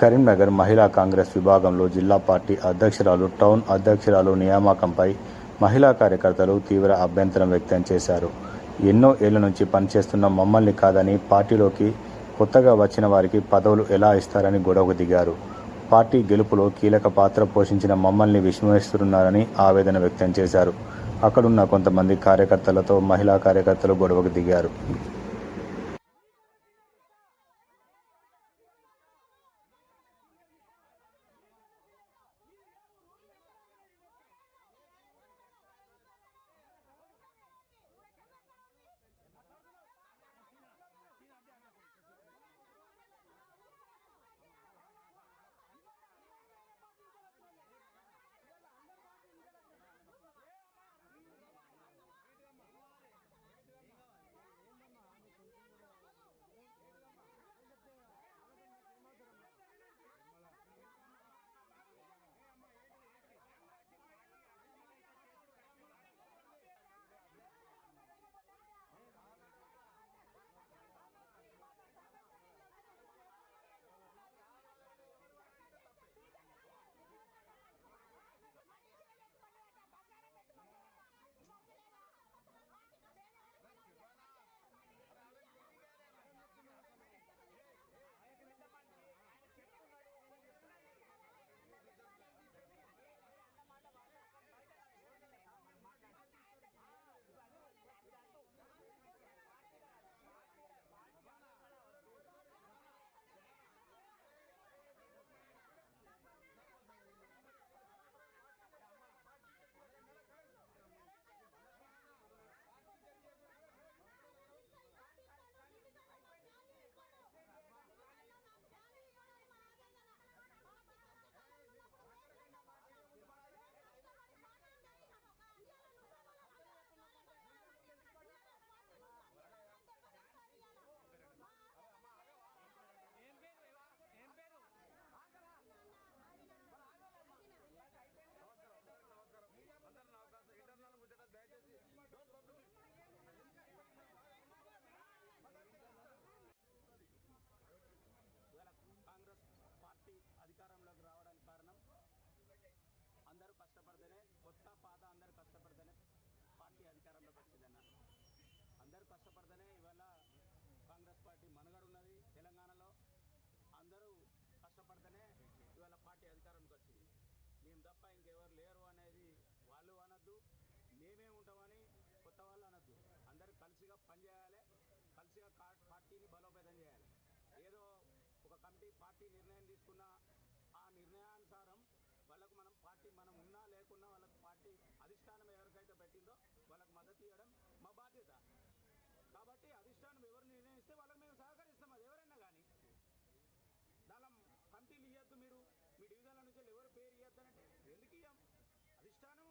కరీంనగర్ మహిళా కాంగ్రెస్ విభాగంలో జిల్లా పార్టీ అధ్యక్షురాలు టౌన్ అధ్యక్షురాలు నియామకంపై మహిళా కార్యకర్తలు తీవ్ర అభ్యంతరం వ్యక్తం చేశారు. ఎన్నో ఏళ్ళ నుంచి పనిచేస్తున్న మమ్మల్ని కాదని పార్టీలోకి కొత్తగా వచ్చిన వారికి పదవులు ఎలా ఇస్తారని గొడవకు దిగారు. పార్టీ గెలుపులో కీలక పాత్ర పోషించిన మమ్మల్ని విస్మరిస్తున్నారని ఆవేదన వ్యక్తం చేశారు. అక్కడున్న కొంతమంది కార్యకర్తలతో మహిళా కార్యకర్తలు గొడవకు దిగారు. మనుగడ ఉన్నది తెలంగాణలో. అందరూ కష్టపడితేనే ఇవాళ పార్టీ అధికారానికి వచ్చింది. మేము తప్ప ఇంకెవరు లేరు అనేది వాళ్ళు అనొద్దు మేమే ఉంటామని కొత్త వాళ్ళు అనొద్దు. అందరూ కలిసిగా పనిచేయాలి కలిసిగా కా- పార్టీని బలోపేతం చేయాలి. ఏదో ఒక కమిటీ పార్టీ నిర్ణయం తీసుకున్న ఆ నిర్ణయానుసారం వాళ్ళకు మనం పార్టీ మనం ఉన్నా లేకున్నా వాళ్ళకు పార్టీ అధిష్టానం ఎవరికైతే పెట్టిందో వాళ్ళకు మద్దతు ఇవ్వడం మా బాధ్యత. కాబట్టి అధిష్టానం కమిటీలు మీరు. మీ డివిజన్ల నుంచి ఎవరు పేరు ఇవ్వద్దు ఎందుకు ఇవ్వం అధిష్టానం